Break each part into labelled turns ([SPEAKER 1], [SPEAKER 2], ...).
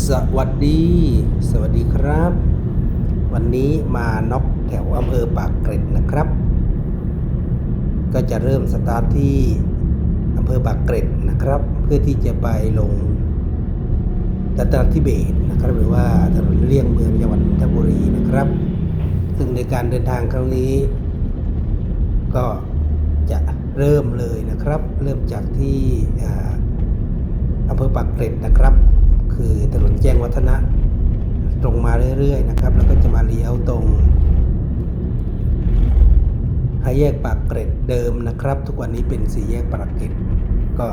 [SPEAKER 1] สวัสดี สวัสดีครับ วันนี้มาน็อกแถวอำเภอปากเกร็ดนะครับ ก็จะเริ่มสตาร์ทที่อำเภอปากเกร็ดนะครับ เพื่อที่จะไปลงดัตตาทิเบตนะครับ หรือว่าถนนเลี่ยงเมืองจังหวัดนนทบุรีนะครับ ซึ่งในการเดินทางครั้งนี้ ก็จะเริ่มเลยนะครับ เริ่มจากที่อำเภอปากเกร็ดนะครับ คือถนนแจ้งวัฒนะ ตรงมาเรื่อยๆนะครับ แล้วก็จะมาเลี้ยวตรงห้าแยกปากเกร็ดเดิมนะครับ ทุกวันนี้เป็นสี่แยกปากเกร็ดก็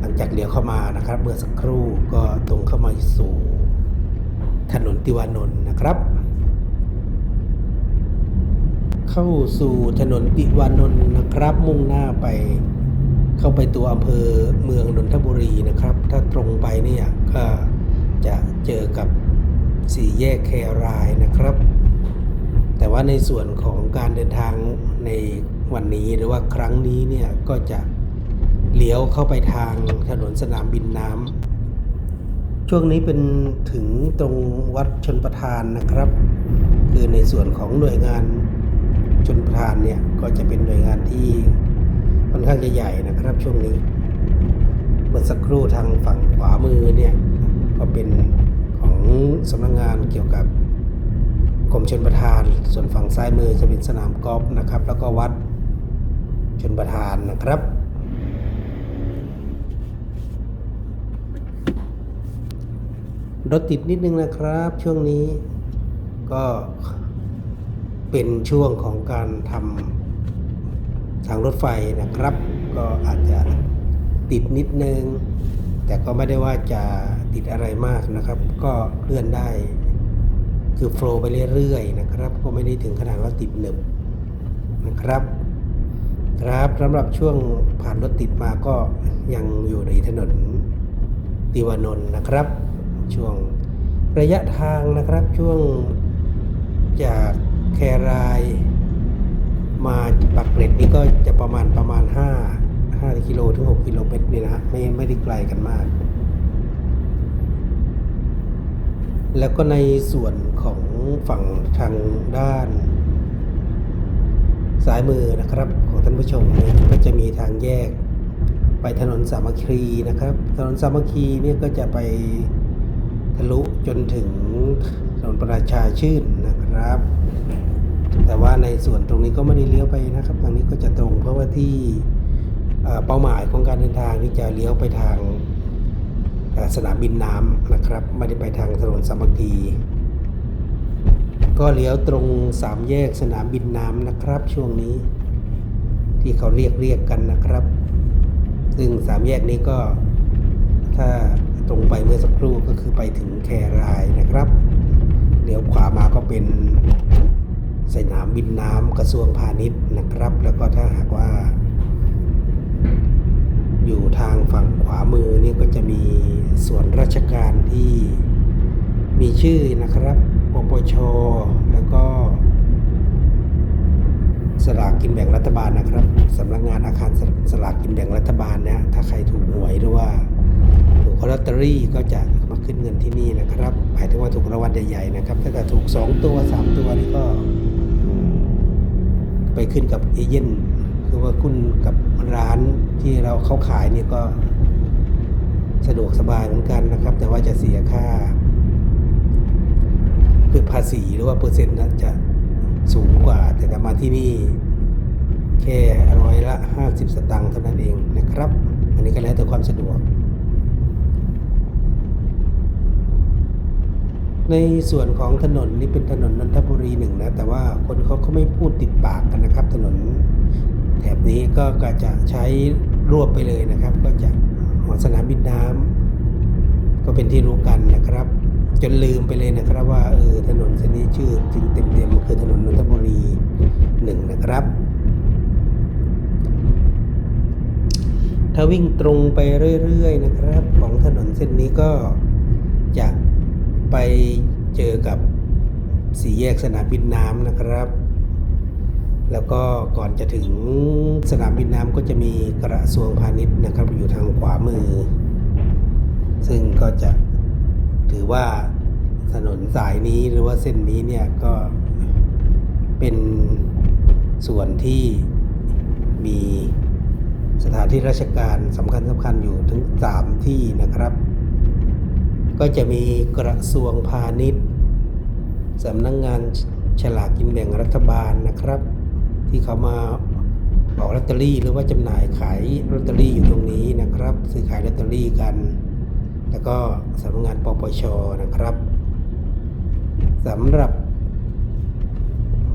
[SPEAKER 1] หลังจากเลี้ยวเข้ามานะครับ เมื่อสักครู่ก็ตรงเข้ามาสู่ถนนติวานนท์นะครับ เข้าสู่ถนนติวานนท์นะครับ มุ่งหน้าไปเข้าไปตัวอำเภอเมืองนนทบุรีนะครับ สี่แยกแครายนะครับ แต่ว่าในส่วนของการเดินทางในวันนี้หรือว่าครั้งนี้เนี่ยก็จะเลี้ยวเข้าไปทางถนนสนามบินน้ำช่วงนี้เป็นถึงตรงวัดชนประทานนะครับ คือในส่วนของหน่วยงานชนประทานเนี่ยก็จะเป็นหน่วยงานที่ค่อนข้างจะใหญ่นะครับช่วงนี้เมื่อสักครู่ทางฝั่งขวามือเนี่ยก็เป็น สำนักงงานเกี่ยวกับกรมชนประทาน ส่วนฝั่งซ้ายมือจะเป็นสนามกอล์ฟนะครับ แล้วก็วัดชนประทานนะครับ รถติดนิดนึงนะครับ ช่วงนี้ก็เป็นช่วงของการทำทางรถไฟนะครับ ก็อาจจะติดนิดนึง แต่ก็ไม่ได้ว่าจะ ติดอะไรมากนะครับ ก็เคลื่อนได้ คือโฟล์ไปเรื่อยๆนะครับ ก็ไม่ได้ถึงขนาดว่าติดหนึบนะครับ ครับสำหรับช่วงผ่านรถติดมาก็ยังอยู่ในถนนติวานนท์นะครับ ช่วงระยะทางนะครับช่วงจากแครายมาปักเกร็ดนี่ก็จะประมาณประมาณ 5 5กิโลถึง 6 กิโลเมตรนี่นะฮะไม่ไม่ได้ไกลกันมาก แล้วก็ในส่วนของฝั่งทางด้านซ้ายมือนะครับของท่านผู้ชมเนี่ยก็จะมีทางแยกไปถนนสามัคคีนะครับ ถนนสามัคคีเนี่ยก็จะไปทะลุจนถึงถนนประชาชื่นนะครับ แต่ว่าในส่วนตรงนี้ก็ไม่ได้เลี้ยวไปนะครับทางนี้ก็จะตรงเพราะว่าที่เป้าหมายของการเดินทางนี่จะเลี้ยวไปทาง สนามบินน้ำนะครับไม่ได้ไปทางถนนสามัคคีก็เลี้ยวตรงสามแยกสนามบินน้ำนะครับ ช่วงนี้ ที่เขาเรียกเรียกกันนะครับ ซึ่งสามแยกนี้ก็ ถ้าตรงไปเมื่อสักครู่ก็คือไปถึงแครายนะครับเลี้ยวขวามาก็เป็นสนามบินน้ำกระทรวงพาณิชย์นะครับ แล้วก็ถ้าหากว่า ฝั่งขวามือนี่ก็จะมีส่วนราชการที่มีชื่อนะครับปปช แล้วก็สลากกินแบ่งรัฐบาลนะครับสำนักงานอาคารสลากกินแบ่งรัฐบาลนะถ้าใครถูกหวยหรือว่าถูกลอตเตอรี่ก็จะมาขึ้นเงินที่นี่นะครับหมายถึงว่าถูกรางวัลใหญ่ๆนะครับถ้าเกิดถูก 2 ตัว 3 ตัวนี่ก็ ไปขึ้นกับเอเย่น คือว่าคุณกับร้านที่เราเขาขายเนี่ยก็สะดวกสบายเหมือนกันนะครับ แต่ว่าจะเสียค่าคือภาษีหรือว่าเปอร์เซ็นต์นั้นจะสูงกว่า แต่มาที่นี่แค่ร้อยละ 50 สตางค์เท่านั้นเองนะครับ อันนี้ก็แล้วแต่ความสะดวก ในส่วนของถนนนี่เป็นถนนนนทบุรีหนึ่งนะ แต่ว่าคนเขาเขาไม่พูดติดปากกันนะครับ ถนน นี้ก็ก็จะใช้รวบไปเลยนะครับ ก็จะของสนามบินน้ำก็เป็นที่รู้กันนะครับ จนลืมไปเลยนะครับว่าเออถนนเส้นนี้ชื่อจริงเต็มๆคือถนนนนทบุรีหนึ่งนะครับ ถ้าวิ่งตรงไปเรื่อยๆนะครับ ของถนนเส้นนี้ก็จะไปเจอกับสี่แยกสนามบินน้ำนะครับ แล้วก็ก่อนจะถึงสนามบินน้ำก็จะมีกระทรวงพาณิชย์นะครับ อยู่ทางขวามือ ซึ่งก็จะถือว่าถนนสายนี้หรือว่าเส้นนี้เนี่ยก็เป็นส่วนที่มีสถานที่ราชการสำคัญสำคัญอยู่ถึง 3 ที่นะครับ ก็จะมีกระทรวงพาณิชย์สำนักงงานฉลากกินแบ่งรัฐบาลนะครับ ที่เขามาออกลอตเตอรี่หรือว่าจำหน่ายขายลอตเตอรี่อยู่ตรงนี้นะครับ ซื้อขายลอตเตอรี่กัน แล้วก็สำนักงานปปชนะครับสำหรับ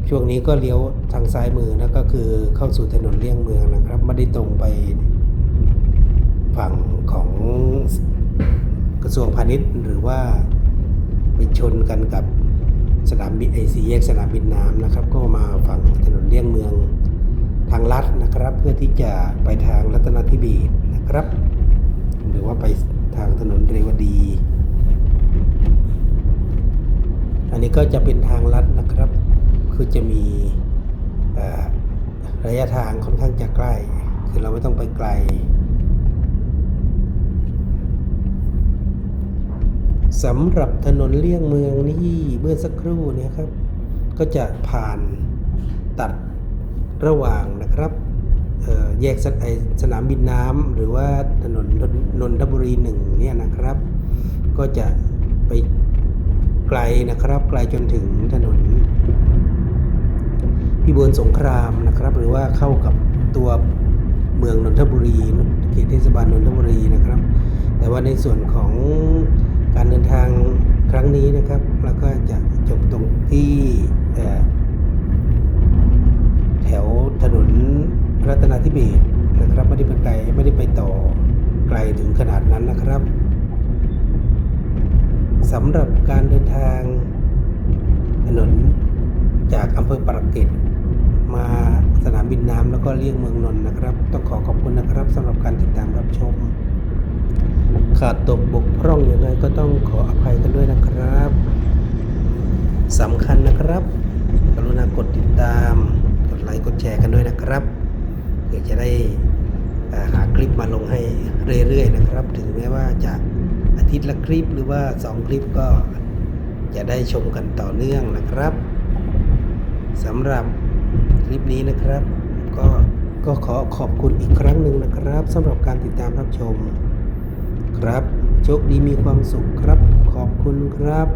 [SPEAKER 1] ช่วงนี้ก็เลี้ยวทางซ้ายมือนะก็คือเข้าสู่ถนนเลี่ยงเมืองนะครับ ไม่ได้ตรงไปฝั่งของกระทรวงพาณิชย์หรือว่าไปชนกันกับสนามบินไอซีแยกสนามบินน้ำนะครับ ก็มาฝั่งถนนเลี่ยงเมืองทางลัด นะครับ เพื่อที่จะไปทางรัตนทิเบศนะครับ หรือว่าไปทางถนนเรวดี อันนี้ก็จะเป็นทางลัดนะครับ คือจะมีระยะทางค่อนข้างจะใกล้ คือเราไม่ต้องไปไกลสำหรับถนนเลี่ยงเมืองนี่เมื่อสักครู่เนี่ยครับ ก็จะผ่านตัดระหว่างนะครับ แยกสสนามบินน้ำหรือว่าถนนนนทบุรีหนึ่งเนี่ยนะครับ ก็จะไปไกลนะครับไกลจนถึงถนนพิบูลสงครามนะครับ หรือว่าเข้ากับตัวเมืองนนทบุรีเขตเทศบาลนนทบุรีนะครับ แต่ว่าในส่วนของการเดินทางครั้งนี้นะครับเราก็จะจบตรงที่เอ่อแถวถนนรัตนาธิเบศรนะครับ ไม่ได้ไปไกลไม่ได้ไปต่อไกลถึงขนาดนั้นนะครับ สำหรับการเดินทาง ถนนจากอำเภอปากเกร็ดมาสนามบินน้ำแล้วก็เลี่ยงเมืองนนท์นะครับ ต้องขอขอบคุณนะครับสำหรับการติดตามรับชม ขาดตกบกพร่องอย่างไรก็ต้องขออภัยกันด้วยนะครับสำคัญนะครับกรุณากดติดตาม กดไลค์กดแชร์กันด้วยนะครับเพื่อจะได้หาคลิปมาลงให้เรื่อยๆนะครับ ถึงแม้ว่าจะ อาทิตย์ละคลิปหรือว่า 2 คลิปก็จะได้ชมกันต่อเนื่องนะครับสำหรับคลิปนี้นะครับ ก็ก็ขอขอบคุณอีกครั้งหนึ่งนะครับสำหรับการติดตามรับชม ครับโชคดีมีความสุขครับ ขอบคุณครับ